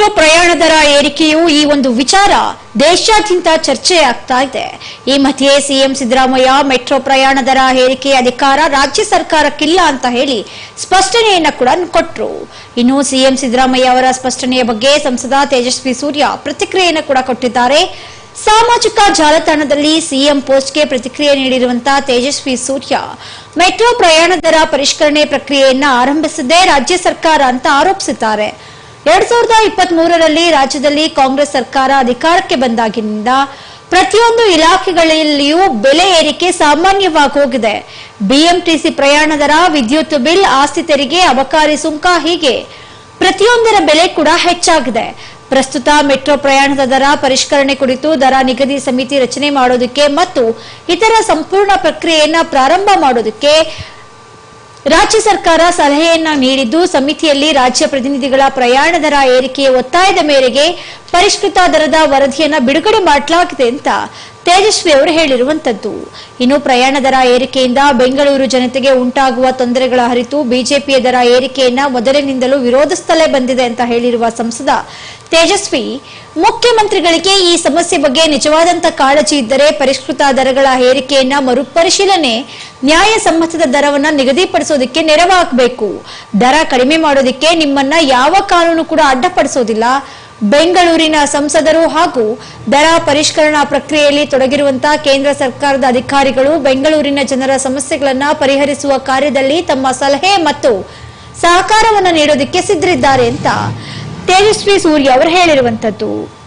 Metro ಪ್ರಯಾಣ ದರ ಏರಿಕೆಯು ಈ ಒಂದು ವಿಚಾರ ದೇಶಾದ್ಯಂತ ಚರ್ಚೆ ಆಗ್ತಾ ಇದೆ. ಈ ಮಧ್ಯೆ ಸಿಎಂ ಸಿದ್ದರಾಮಯ್ಯ ಮೆಟ್ರೋ ಪ್ರಯಾಣ ದರ ಏರಿಕೆ ಅಧಿಕಾರ ರಾಜ್ಯ ಸರ್ಕಾರಕ್ಕಿಲ್ಲ ಅಂತ ಹೇಳಿ ಸ್ಪಷ್ಟನೆಯನ್ನ ಕೂಡ ಕೊಟ್ರು. ಇನ್ನು ಸಿಎಂ ಸಿದ್ದರಾಮಯ್ಯ ಅವರ ಸ್ಪಷ್ಟನೆಯ ಬಗ್ಗೆ ಸಂಸದ ತೇಜಸ್ವಿ ಸೂರ್ಯ ಪ್ರತಿಕ್ರಿಯೆಯನ್ನು ಕೂಡ ಕೊಟ್ಟಿದ್ದಾರೆ. ಸಾಮಾಜಿಕ ಜಾಲತಾಣದಲ್ಲಿ ಸಿಎಂ ಪೋಸ್ಟ್ಗೆ ಪ್ರತಿಕ್ರಿಯೆ ನೀಡಿರುವಂತಹ ತೇಜಸ್ವಿ ಸೂರ್ಯ, ಮೆಟ್ರೋ ಪ್ರಯಾಣ ದರ ಪರಿಷ್ಕರಣೆ ಪ್ರಕ್ರಿಯೆಯನ್ನ ಆರಂಭಿಸಿದೆ ರಾಜ್ಯ ಸರ್ಕಾರ ಅಂತ ಆರೋಪಿಸಿದ್ದಾರೆ. ಎರಡ್ ಸಾವಿರದ ಇಪ್ಪತ್ತ್ ಮೂರರಲ್ಲಿ ರಾಜ್ಯದಲ್ಲಿ ಕಾಂಗ್ರೆಸ್ ಸರ್ಕಾರ ಅಧಿಕಾರಕ್ಕೆ ಬಂದಾಗಿನಿಂದ ಪ್ರತಿಯೊಂದು ಇಲಾಖೆಗಳಲ್ಲಿಯೂ ಬೆಲೆ ಏರಿಕೆ ಸಾಮಾನ್ಯವಾಗಿ ಹೋಗಿದೆ. ಬಿಎಂಟಿಸಿ ಪ್ರಯಾಣ ದರ, ವಿದ್ಯುತ್ ಬಿಲ್, ಆಸ್ತಿ ತೆರಿಗೆ, ಅಬಕಾರಿ ಸುಂಕ ಹೀಗೆ ಪ್ರತಿಯೊಂದರ ಬೆಲೆ ಕೂಡ ಹೆಚ್ಚಾಗಿದೆ. ಪ್ರಸ್ತುತ ಮೆಟ್ರೋ ಪ್ರಯಾಣದ ದರ ಪರಿಷ್ಕರಣೆ ಕುರಿತು ದರ ನಿಗದಿ ಸಮಿತಿ ರಚನೆ ಮಾಡೋದಕ್ಕೆ ಮತ್ತು ಇತರ ಸಂಪೂರ್ಣ ಪ್ರಕ್ರಿಯೆಯನ್ನ ಪ್ರಾರಂಭ ಮಾಡೋದಕ್ಕೆ ರಾಜ್ಯ ಸರ್ಕಾರ ಸಲಹೆಯನ್ನ ನೀಡಿದ್ದು ಸಮಿತಿಯಲ್ಲಿ ರಾಜ್ಯ ಪ್ರತಿನಿಧಿಗಳ ಪ್ರಯಾಣ ದರ ಏರಿಕೆಯ ಒತ್ತಾಯದ ಮೇರೆಗೆ ಪರಿಷ್ಕೃತ ದರದ ವರದಿಯನ್ನ ಬಿಡುಗಡೆ ಮಾಡಲಾಗಿದೆ ಅಂತ ತೇಜಸ್ವಿ ಅವರು ಹೇಳಿರುವಂತದ್ದು. ಇನ್ನು ಪ್ರಯಾಣ ದರ ಏರಿಕೆಯಿಂದ ಬೆಂಗಳೂರು ಜನತೆಗೆ ಉಂಟಾಗುವ ತೊಂದರೆಗಳ ಅರಿತು ಬಿಜೆಪಿಯ ದರ ಏರಿಕೆಯನ್ನ ಮೊದಲಿನಿಂದಲೂ ವಿರೋಧಿಸುತ್ತಲೇ ಬಂದಿದೆ ಅಂತ ಹೇಳಿರುವ ಸಂಸದ ತೇಜಸ್ವಿ, ಮುಖ್ಯಮಂತ್ರಿಗಳಿಗೆ ಈ ಸಮಸ್ಯೆ ಬಗ್ಗೆ ನಿಜವಾದಂತ ಕಾಳಜಿ ಇದ್ದರೆ ಪರಿಷ್ಕೃತ ದರಗಳ ಏರಿಕೆಯನ್ನ ಮರುಪರಿಶೀಲನೆ ನ್ಯಾಯಸಮ್ಮತದ ದರವನ್ನ ನಿಗದಿಪಡಿಸೋದಕ್ಕೆ ನೆರವಾಗಬೇಕು. ದರ ಕಡಿಮೆ ಮಾಡೋದಕ್ಕೆ ನಿಮ್ಮನ್ನ ಯಾವ ಕಾನೂನು ಕೂಡ ಅಡ್ಡಪಡಿಸೋದಿಲ್ಲ. ಬೆಂಗಳೂರಿನ ಸಂಸದರು ಹಾಗೂ ದರ ಪರಿಷ್ಕರಣಾ ಪ್ರಕ್ರಿಯೆಯಲ್ಲಿ ತೊಡಗಿರುವಂತಹ ಕೇಂದ್ರ ಸರ್ಕಾರದ ಅಧಿಕಾರಿಗಳು ಬೆಂಗಳೂರಿನ ಜನರ ಸಮಸ್ಯೆಗಳನ್ನು ಪರಿಹರಿಸುವ ಕಾರ್ಯದಲ್ಲಿ ತಮ್ಮ ಸಲಹೆ ಮತ್ತು ಸಹಕಾರವನ್ನು ನೀಡೋದಕ್ಕೆ ಸಿದ್ಧರಿದ್ದಾರೆ ಅಂತ ತೇಜಸ್ವಿ ಸೂರ್ಯ ಅವರು ಹೇಳಿರುವಂತದ್ದು.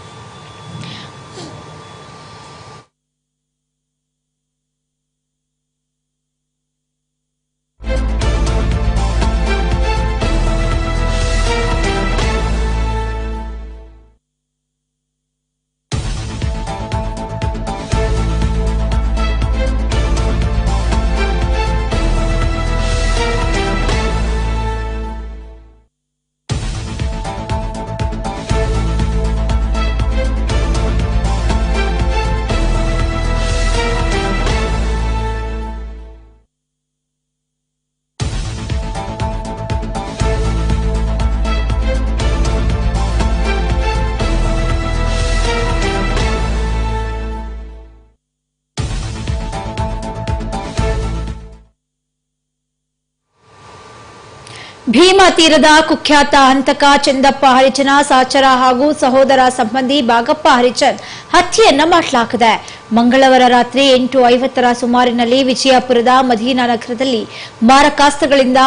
ಭೀಮಾ ತೀರದ ಕುಖ್ಯಾತ ಹಂತಕ ಚಂದಪ್ಪ ಹರಿಚನ, ಸಾಚರ ಹಾಗೂ ಸಹೋದರ ಸಂಬಂಧಿ ಬಾಗಪ್ಪ ಹರಿಚಂದ್ ಹತ್ಯೆಯನ್ನ ಮಾಡಲಾಗಿದೆ ಮಂಗಳವಾರ ರಾತ್ರಿ ಎಂಟು ಐವತ್ತರ ಸುಮಾರಿನಲ್ಲಿ ವಿಜಯಪುರದ ಮದೀನಾ ನಗರದಲ್ಲಿ ಮಾರಕಾಸ್ತ್ರಗಳಿಂದ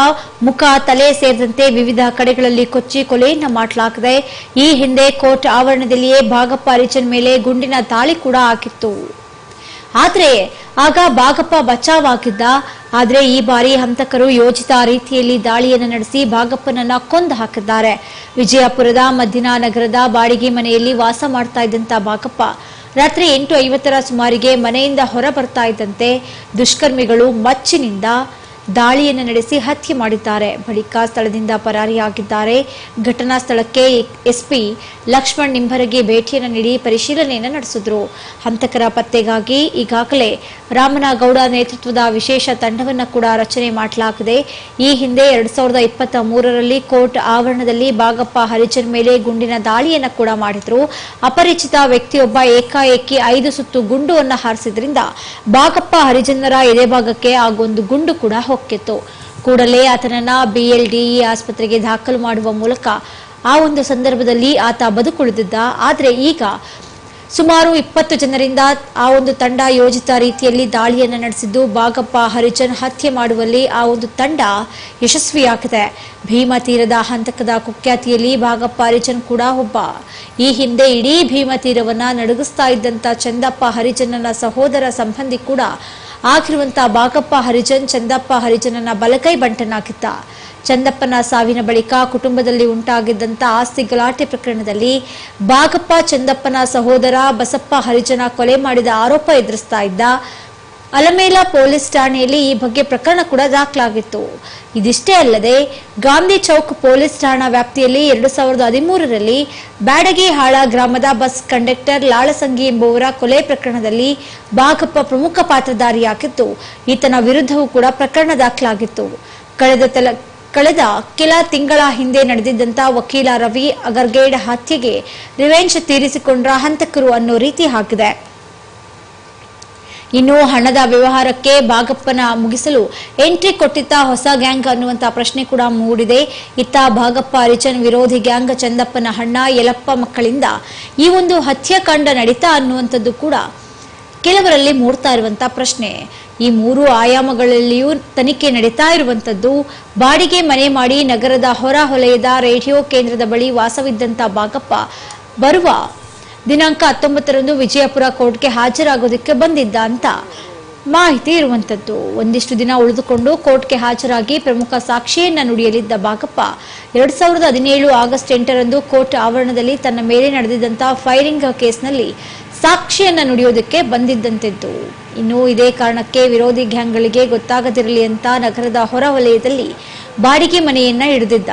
ಮುಖ, ತಲೆ ಸೇರಿದಂತೆ ವಿವಿಧ ಕಡೆಗಳಲ್ಲಿ ಕೊಚ್ಚಿ ಕೊಲೆಯನ್ನ ಮಾಡಲಾಗಿದೆ ಈ ಹಿಂದೆ ಕೋರ್ಟ್ ಆವರಣದಲ್ಲಿಯೇ ಬಾಗಪ್ಪ ಹರಿಚಂದ್ ಮೇಲೆ ಗುಂಡಿನ ದಾಳಿ ಕೂಡ ಆಗಿತ್ತು. ಆದ್ರೆ ಆಗ ಬಾಗಪ್ಪ ಬಚಾವಾಗಿದ್ದ. ಆದ್ರೆ ಈ ಬಾರಿ ಹಂತಕರು ಯೋಜಿತ ರೀತಿಯಲ್ಲಿ ದಾಳಿಯನ್ನು ನಡೆಸಿ ಬಾಗಪ್ಪನನ್ನ ಕೊಂದು ಹಾಕಿದ್ದಾರೆ. ವಿಜಯಪುರದ ಮದ್ದಿನಾ ನಗರದ ಬಾಡಿಗೆ ಮನೆಯಲ್ಲಿ ವಾಸ ಮಾಡ್ತಾ ಇದ್ದಂತ ಬಾಗಪ್ಪ ರಾತ್ರಿ ಎಂಟು ಐವತ್ತರ ಸುಮಾರಿಗೆ ಮನೆಯಿಂದ ಹೊರ ಬರ್ತಾ ಇದ್ದಂತೆ ದುಷ್ಕರ್ಮಿಗಳು ಮಚ್ಚಿನಿಂದ ದಾಳಿಯನ್ನು ನಡೆಸಿ ಹತ್ಯೆ ಮಾಡಿದ್ದಾರೆ. ಬಳಿಕ ಸ್ಥಳದಿಂದ ಪರಾರಿಯಾಗಿದ್ದಾರೆ. ಘಟನಾ ಸ್ಥಳಕ್ಕೆ ಎಸ್ಪಿ ಲಕ್ಷ್ಮಣ್ ನಿಂಬರಗೆ ಭೇಟಿಯನ್ನು ನೀಡಿ ಪರಿಶೀಲನೆಯನ್ನು ನಡೆಸಿದ್ರು. ಹಂತಕರ ಪತ್ತೆಗಾಗಿ ಈಗಾಗಲೇ ರಾಮನಗೌಡ ನೇತೃತ್ವದ ವಿಶೇಷ ತಂಡವನ್ನು ಕೂಡ ರಚನೆ ಮಾಡಲಾಗಿದೆ. ಈ ಹಿಂದೆ ಎರಡ್ ಸಾವಿರದ ಇಪ್ಪತ್ತ ಮೂರರಲ್ಲಿ ಕೋರ್ಟ್ ಆವರಣದಲ್ಲಿ ಬಾಗಪ್ಪ ಹರಿಜನ್ ಮೇಲೆ ಗುಂಡಿನ ದಾಳಿಯನ್ನು ಕೂಡ ಮಾಡಿದ್ರು. ಅಪರಿಚಿತ ವ್ಯಕ್ತಿಯೊಬ್ಬ ಏಕಾಏಕಿ ಐದು ಸುತ್ತು ಗುಂಡುವನ್ನು ಹಾರಿಸಿದ್ರಿಂದ ಬಾಗಪ್ಪ ಹರಿಜನರ ಎದೆಭಾಗಕ್ಕೆ ಆಗೊಂದು ಗುಂಡು ಕೂಡ ಹೊಕ್ಕಿತ್ತು ಕೂಡಲೇ ಆತನನ್ನ ಬಿಎಲ್ಡಿಇ ಆಸ್ಪತ್ರೆಗೆ ದಾಖಲು ಮಾಡುವ ಮೂಲಕ ಆ ಒಂದು ಸಂದರ್ಭದಲ್ಲಿ ಆತ ಬದುಕುಳಿದಿದ್ದ. ಆದ್ರೆ ಈಗ ಸುಮಾರು ಇಪ್ಪತ್ತು ಜನರಿಂದ ಆ ಒಂದು ತಂಡ ಯೋಜಿತ ರೀತಿಯಲ್ಲಿ ದಾಳಿಯನ್ನು ನಡೆಸಿದ್ದು, ಬಾಗಪ್ಪ ಹರಿಜನ್ ಹತ್ಯೆ ಮಾಡುವಲ್ಲಿ ಆ ಒಂದು ತಂಡ ಯಶಸ್ವಿಯಾಗಿದೆ. ಭೀಮಾ ತೀರದ ಹಂತಕದ ಕುಖ್ಯಾತಿಯಲ್ಲಿ ಬಾಗಪ್ಪ ಹರಿಜನ್ ಕೂಡ ಒಬ್ಬ. ಈ ಹಿಂದೆ ಇಡೀ ಭೀಮಾ ತೀರವನ್ನ ನಡುಗಿಸ್ತಾ ಇದ್ದಂತ ಚಂದಪ್ಪ ಹರಿಜನನ ಸಹೋದರ ಸಂಬಂಧಿ ಕೂಡ ಆಗಿರುವಂತ ಬಾಗಪ್ಪ ಹರಿಜನ್, ಚಂದಪ್ಪ ಹರಿಜನನ ಬಲಕೈ ಬಂಟನಾಗಿದ್ದ. ಚಂದಪ್ಪನ ಸಾವಿನ ಬಳಿಕ ಕುಟುಂಬದಲ್ಲಿ ಉಂಟಾಗಿದ್ದಂತ ಆಸ್ತಿ ಗಲಾಟೆ ಪ್ರಕರಣದಲ್ಲಿ ಬಾಗಪ್ಪ, ಚಂದಪ್ಪನ ಸಹೋದರ ಬಸಪ್ಪ ಹರಿಜನ ಕೊಲೆ ಮಾಡಿದ ಆರೋಪ ಎದುರಿಸ್ತಾ ಇದ್ದ. ಅಲಮೇಲ ಪೊಲೀಸ್ ಠಾಣೆಯಲ್ಲಿ ಈ ಬಗ್ಗೆ ಪ್ರಕರಣ ಕೂಡ ದಾಖಲಾಗಿತ್ತು. ಇದಿಷ್ಟೇ ಅಲ್ಲದೆ, ಗಾಂಧಿ ಚೌಕ್ ಪೊಲೀಸ್ ಠಾಣಾ ವ್ಯಾಪ್ತಿಯಲ್ಲಿ ಎರಡು ಸಾವಿರದ ಹದಿಮೂರರಲ್ಲಿ ಬ್ಯಾಡಗಿಹಾಳ ಗ್ರಾಮದ ಬಸ್ ಕಂಡಕ್ಟರ್ ಲಾಳಸಂಗಿ ಎಂಬುವರ ಕೊಲೆ ಪ್ರಕರಣದಲ್ಲಿ ಬಾಗಪ್ಪ ಪ್ರಮುಖ ಪಾತ್ರಧಾರಿಯಾಗಿತ್ತು ಈತನ ವಿರುದ್ಧವೂ ಕೂಡ ಪ್ರಕರಣ ದಾಖಲಾಗಿತ್ತು. ಕಳೆದ ತಲ, ಕಳೆದ ಕೆಲ ತಿಂಗಳ ಹಿಂದೆ ನಡೆದಿದ್ದಂತ ವಕೀಲ ರವಿ ಅಗರ್ಗೇಡ್ ಹತ್ಯೆಗೆ ರಿವೆಂಜ್ ತೀರಿಸಿಕೊಂಡ್ರ ಹಂತಕರು ಅನ್ನೋ ರೀತಿ ಹಾಕಿದೆ ಇನ್ನು ಹಣದ ವ್ಯವಹಾರಕ್ಕೆ ಭಾಗಪ್ಪನ ಮುಗಿಸಲು ಎಂಟ್ರಿ ಕೊಟ್ಟಿದ್ದ ಹೊಸ ಗ್ಯಾಂಗ್ ಅನ್ನುವಂಥ ಪ್ರಶ್ನೆ ಕೂಡ ಮೂಡಿದೆ. ಇತ್ತ ಭಾಗಪ್ಪ ರಿಚನ್ ವಿರೋಧಿ ಗ್ಯಾಂಗ್ ಚಂದಪ್ಪನ ಹಣ್ಣ ಯಲಪ್ಪ ಮಕ್ಕಳಿಂದ ಈ ಒಂದು ಹತ್ಯಾಕಾಂಡ ನಡೀತಾ ಅನ್ನುವಂಥದ್ದು ಕೂಡ ಕೆಲವರಲ್ಲಿ ಮೂಡ್ತಾ ಇರುವಂತ ಪ್ರಶ್ನೆ. ಈ ಮೂರು ಆಯಾಮಗಳಲ್ಲಿಯೂ ತನಿಖೆ ನಡೀತಾ ಇರುವಂತದ್ದು ಬಾಡಿಗೆ ಮನೆ ಮಾಡಿ ನಗರದ ಹೊರ ವಲಯದ ರೇಡಿಯೋ ಕೇಂದ್ರದ ಬಳಿ ವಾಸವಿದ್ದಂತ ಭಾಗಪ್ಪ ಬರುವ ದಿನಾಂಕ ಹತ್ತೊಂಬತ್ತರಂದು ವಿಜಯಪುರ ಕೋರ್ಟ್ಗೆ ಹಾಜರಾಗೋದಕ್ಕೆ ಬಂದಿದ್ದ ಅಂತ ಮಾಹಿತಿ ಇರುವಂತದ್ದು. ಒಂದಿಷ್ಟು ದಿನ ಉಳಿದುಕೊಂಡು ಕೋರ್ಟ್ಗೆ ಹಾಜರಾಗಿ ಪ್ರಮುಖ ಸಾಕ್ಷಿಯನ್ನ ನುಡಿಯಲಿದ್ದ ಬಾಗಪ್ಪ, ಎರಡ್ ಸಾವಿರದ ಹದಿನೇಳು ಆಗಸ್ಟ್ ಎಂಟರಂದು ಕೋರ್ಟ್ ಆವರಣದಲ್ಲಿ ತನ್ನ ಮೇಲೆ ನಡೆದಿದ್ದಂತಹ ಫೈರಿಂಗ್ ಕೇಸ್ನಲ್ಲಿ ಸಾಕ್ಷಿಯನ್ನ ನುಡಿಯೋದಕ್ಕೆ ಬಂದಿದ್ದಂತಿದ್ದು ಇನ್ನು ಇದೇ ಕಾರಣಕ್ಕೆ ವಿರೋಧಿ ಗ್ಯಾಂಗ್ಗಳಿಗೆ ಗೊತ್ತಾಗದಿರಲಿ ಅಂತ ನಗರದ ಹೊರ ವಲಯದಲ್ಲಿ ಬಾಡಿಗೆ ಮನೆಯನ್ನ ಹಿಡಿದಿದ್ದ.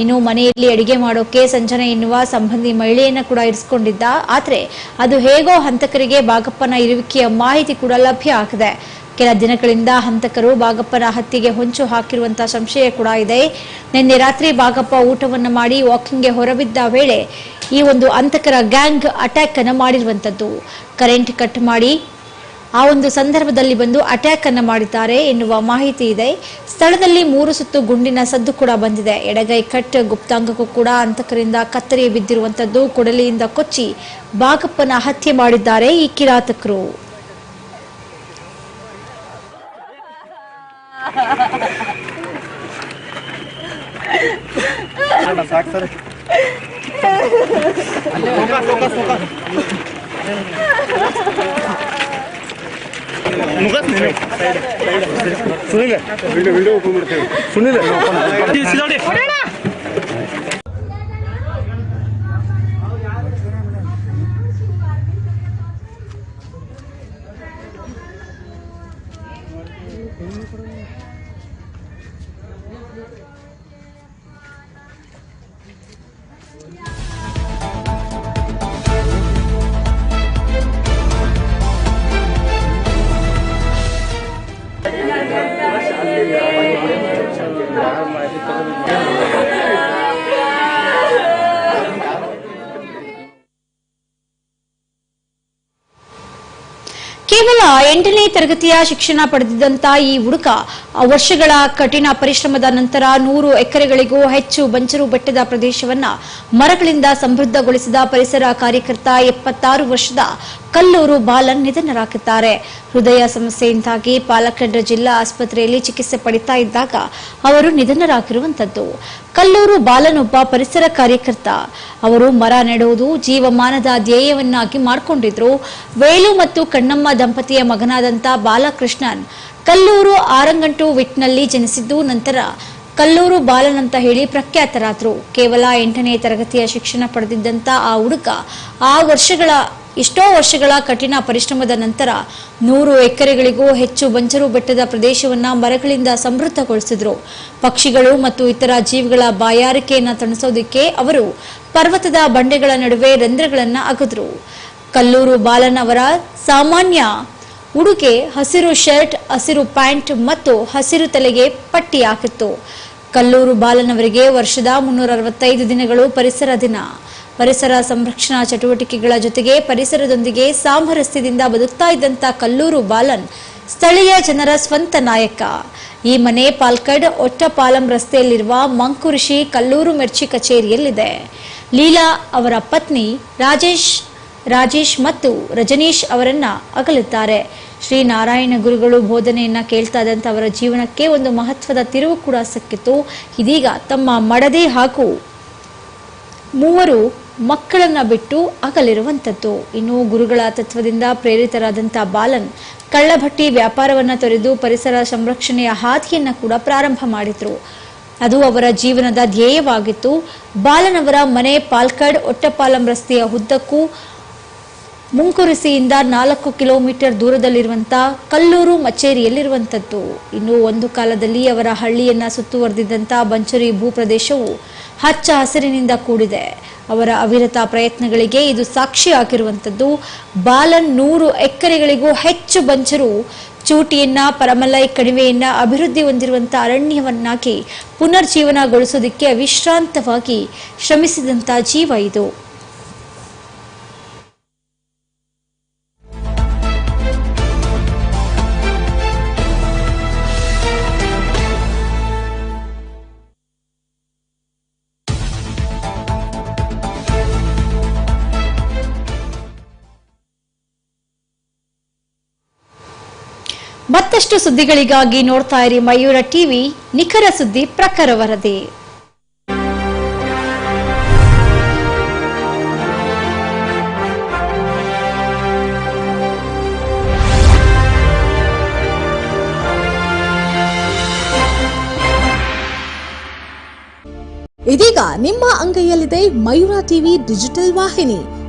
ಇನ್ನು ಮನೆಯಲ್ಲಿ ಅಡಿಗೆ ಮಾಡೋಕೆ ಸಂಜನೆ ಎನ್ನುವ ಸಂಬಂಧಿ ಮಹಿಳೆಯನ್ನ ಕೂಡ ಇರಿಸಿಕೊಂಡಿದ್ದ. ಆದ್ರೆ ಅದು ಹೇಗೋ ಹಂತಕರಿಗೆ ಬಾಗಪ್ಪನ ಇರುವಿಕೆಯ ಮಾಹಿತಿ ಕೂಡ ಲಭ್ಯ ಆಗಿದೆ. ಕೆಲ ದಿನಗಳಿಂದ ಹಂತಕರು ಬಾಗಪ್ಪನ ಹತ್ಯೆಗೆ ಹೊಂಚು ಹಾಕಿರುವಂತ ಸಂಶಯ ಕೂಡ ಇದೆ. ನಿನ್ನೆ ರಾತ್ರಿ ಬಾಗಪ್ಪ ಊಟವನ್ನ ಮಾಡಿ ವಾಕಿಂಗ್ಗೆ ಹೊರಬಿದ್ದ ವೇಳೆ ಈ ಒಂದು ಹಂತಕರ ಗ್ಯಾಂಗ್ ಅಟ್ಯಾಕ್ ಅನ್ನು ಮಾಡಿರುವಂತದ್ದು. ಕರೆಂಟ್ ಕಟ್ ಮಾಡಿ ಆ ಒಂದು ಸಂದರ್ಭದಲ್ಲಿ ಬಂದು ಅಟ್ಯಾಕ್ ಅನ್ನು ಮಾಡಿದ್ದಾರೆ ಎನ್ನುವ ಮಾಹಿತಿ ಇದೆ. ಸ್ಥಳದಲ್ಲಿ ಮೂರು ಸುತ್ತು ಗುಂಡಿನ ಸದ್ದು ಕೂಡ ಬಂದಿದೆ. ಎಡಗೈ ಕಟ್ ಗುಪ್ತಾಂಗಕ್ಕೂ ಕೂಡ ಅಂತಕರಿಂದ ಕತ್ತರಿ ಬಿದ್ದಿರುವಂತದ್ದು ಕೊಡಲಿಯಿಂದ ಕೊಚ್ಚಿ ಬಾಗಪ್ಪನ ಹತ್ಯೆ ಮಾಡಿದ್ದಾರೆ ಈ ಕಿರಾತಕರು. ಕೇವಲ ಎಂಟನೇ ತರಗತಿಯ ಶಿಕ್ಷಣ ಪಡೆದಿದ್ದಂತಹ ಈ ಹುಡುಗ, ಆ ವರ್ಷಗಳ ಕಠಿಣ ಪರಿಶ್ರಮದ ನಂತರ ನೂರು ಎಕರೆಗಳಿಗೂ ಹೆಚ್ಚು ಬಂಜರು ಬೆಟ್ಟದ ಪ್ರದೇಶವನ್ನ ಮರಗಳಿಂದ ಸಮೃದ್ಧಗೊಳಿಸಿದ ಪರಿಸರ ಕಾರ್ಯಕರ್ತ ಎಪ್ಪತ್ತಾರು ವರ್ಷದ ಕಲ್ಲೂರು ಬಾಲನ್ ನಿಧನರಾಗಿದ್ದಾರೆ. ಹೃದಯ ಸಮಸ್ಯೆಯಿಂದಾಗಿ ಪಾಲಕಂಡ ಜಿಲ್ಲಾ ಆಸ್ಪತ್ರೆಯಲ್ಲಿ ಚಿಕಿತ್ಸೆ ಪಡಿತಾ ಇದ್ದಾಗ ಅವರು ನಿಧನರಾಗಿರುವಂತದ್ದು ಕಲ್ಲೂರು ಬಾಲನೊಬ್ಬ ಪರಿಸರ ಕಾರ್ಯಕರ್ತ. ಅವರು ಮರ ನೆಡುವುದು ಜೀವಮಾನದ ಧ್ಯೇಯವನ್ನಾಗಿ ಮಾಡಿಕೊಂಡಿದ್ರು. ವೇಲು ಮತ್ತು ಕಣ್ಣಮ್ಮ ದಂಪತಿಯ ಮಗನಾದಂತ ಬಾಲಕೃಷ್ಣನ್ ಕಲ್ಲೂರು ಆರಂಗಂಟು ವಿಟ್ನಲ್ಲಿ ಜನಿಸಿದ್ದು ನಂತರ ಕಲ್ಲೂರು ಬಾಲನ್ ಅಂತ ಹೇಳಿ ಪ್ರಖ್ಯಾತರಾದ್ರು. ಕೇವಲ ಎಂಟನೇ ತರಗತಿಯ ಶಿಕ್ಷಣ ಪಡೆದಿದ್ದಂತ ಆ ಹುಡುಗ ಆ ವರ್ಷಗಳ ಎಷ್ಟೋ ವರ್ಷಗಳ ಕಠಿಣ ಪರಿಶ್ರಮದ ನಂತರ ನೂರು ಎಕರೆಗಳಿಗೂ ಹೆಚ್ಚು ಬಂಜರು ಬೆಟ್ಟದ ಪ್ರದೇಶವನ್ನ ಮರಗಳಿಂದ ಸಮೃದ್ಧಗೊಳಿಸಿದ್ರು. ಪಕ್ಷಿಗಳು ಮತ್ತು ಇತರ ಜೀವಿಗಳ ಬಾಯಾರಿಕೆಯನ್ನು ತಣಿಸೋದಕ್ಕೆ ಅವರು ಪರ್ವತದ ಬಂಡೆಗಳ ನಡುವೆ ರಂಧ್ರಗಳನ್ನ ಅಗದ್ರು. ಕಲ್ಲೂರು ಬಾಲನ್ ಅವರ ಸಾಮಾನ್ಯ ಉಡುಗೆ ಹಸಿರು ಶರ್ಟ್, ಹಸಿರು ಪ್ಯಾಂಟ್ ಮತ್ತು ಹಸಿರು ತಲೆಗೆ ಪಟ್ಟಿ ಹಾಕಿತ್ತು. ಕಲ್ಲೂರು ಬಾಲನವರಿಗೆ ವರ್ಷದ ಮುನ್ನೂರ ಅರವತ್ತೈದು ದಿನಗಳು ಪರಿಸರ ದಿನ. ಪರಿಸರ ಸಂರಕ್ಷಣಾ ಚಟುವಟಿಕೆಗಳ ಜೊತೆಗೆ ಪರಿಸರದೊಂದಿಗೆ ಸಾಮರಸ್ಯದಿಂದ ಬದುಕ್ತಾ ಇದ್ದಂತ ಕಲ್ಲೂರು ಬಾಲನ್, ಸ್ಥಳೀಯ ಜನರ ಸ್ವಂತ ನಾಯಕ. ಈ ಮನೆ ಪಾಲ್ಕಡ್ ಒಟ್ಟಪಾಲಂ ರಸ್ತೆಯಲ್ಲಿರುವ ಮಂಕುರಿಷಿ ಕಲ್ಲೂರು ಮಿರ್ಚಿ ಕಚೇರಿಯಲ್ಲಿದೆ. ಲೀಲಾ ಅವರ ಪತ್ನಿ ರಾಜೇಶ್ ರಾಜೇಶ್ ಮತ್ತು ರಜನೀಶ್ ಅವರನ್ನ ಅಗಲಿದ್ದಾರೆ ಶ್ರೀ ನಾರಾಯಣ ಗುರುಗಳು ಬೋಧನೆಯನ್ನ ಕೇಳ್ತಾ ಇದ್ದಂತ ಅವರ ಜೀವನಕ್ಕೆ ಒಂದು ಮಹತ್ವದ ತಿರುವು ಕೂಡ ಸಿಕ್ಕಿತ್ತು. ಇದೀಗ ತಮ್ಮ ಮಡದಿ ಹಾಗೂ ಮೂವರು ಮಕ್ಕಳನ್ನ ಬಿಟ್ಟು ಅಗಲಿರುವಂಥದ್ದು. ಇನ್ನು ಗುರುಗಳ ತತ್ವದಿಂದ ಪ್ರೇರಿತರಾದಂಥ ಬಾಲನ್ ಕಳ್ಳಭಟ್ಟಿ ವ್ಯಾಪಾರವನ್ನ ತೊರೆದು ಪರಿಸರ ಸಂರಕ್ಷಣೆಯ ಹಾದಿಯನ್ನ ಕೂಡ ಪ್ರಾರಂಭ ಮಾಡಿದ್ರು. ಅದು ಅವರ ಜೀವನದ ಧ್ಯೇಯವಾಗಿತ್ತು. ಬಾಲನ್ ಅವರ ಮನೆ ಪಾಲ್ಕಡ್, ಒಟ್ಟಪಾಲಂ ರಸ್ತೆಯ ಉದ್ದಕ್ಕೂ ಮುಂಕುರಿಸಿಯಿಂದ ನಾಲ್ಕು ಕಿಲೋಮೀಟರ್ ದೂರದಲ್ಲಿರುವಂತ ಕಲ್ಲೂರು ಮಚೇರಿಯಲ್ಲಿರುವಂಥದ್ದು ಇನ್ನು ಒಂದು ಕಾಲದಲ್ಲಿ ಅವರ ಹಳ್ಳಿಯನ್ನ ಸುತ್ತುವರೆದಿದ್ದಂಥ ಬಂಚರಿ ಭೂಪ್ರದೇಶವು ಹಚ್ಚ ಹಸಿರಿನಿಂದ ಕೂಡಿದೆ. ಅವರ ಅವಿರತ ಪ್ರಯತ್ನಗಳಿಗೆ ಇದು ಸಾಕ್ಷಿಯಾಗಿರುವಂಥದ್ದು ಬಾಲನ್ ನೂರು ಎಕರೆಗಳಿಗೂ ಹೆಚ್ಚು ಬಂಚರು ಚೂಟಿಯನ್ನ, ಪರಮಲೈ ಕಣಿವೆಯನ್ನ ಅಭಿವೃದ್ಧಿ ಹೊಂದಿರುವಂಥ ಅರಣ್ಯವನ್ನಾಗಿ ಪುನರ್ಜೀವನಗೊಳಿಸೋದಕ್ಕೆ ಅವಿಶ್ರಾಂತವಾಗಿ ಶ್ರಮಿಸಿದಂತ ಜೀವ ಇದು. ಸುದ್ದಿಗಳಿಗಾಗಿ ನೋಡ್ತಾ ಇರಿ ಮಯೂರ ಟಿವಿ, ನಿಖರ ಸುದ್ದಿ ಪ್ರಖರ ವರದಿ. ಇದೀಗ ನಿಮ್ಮ ಅಂಗೈಯಲ್ಲಿದೆ ಮಯೂರ ಟಿವಿ ಡಿಜಿಟಲ್ ವಾಹಿನಿ.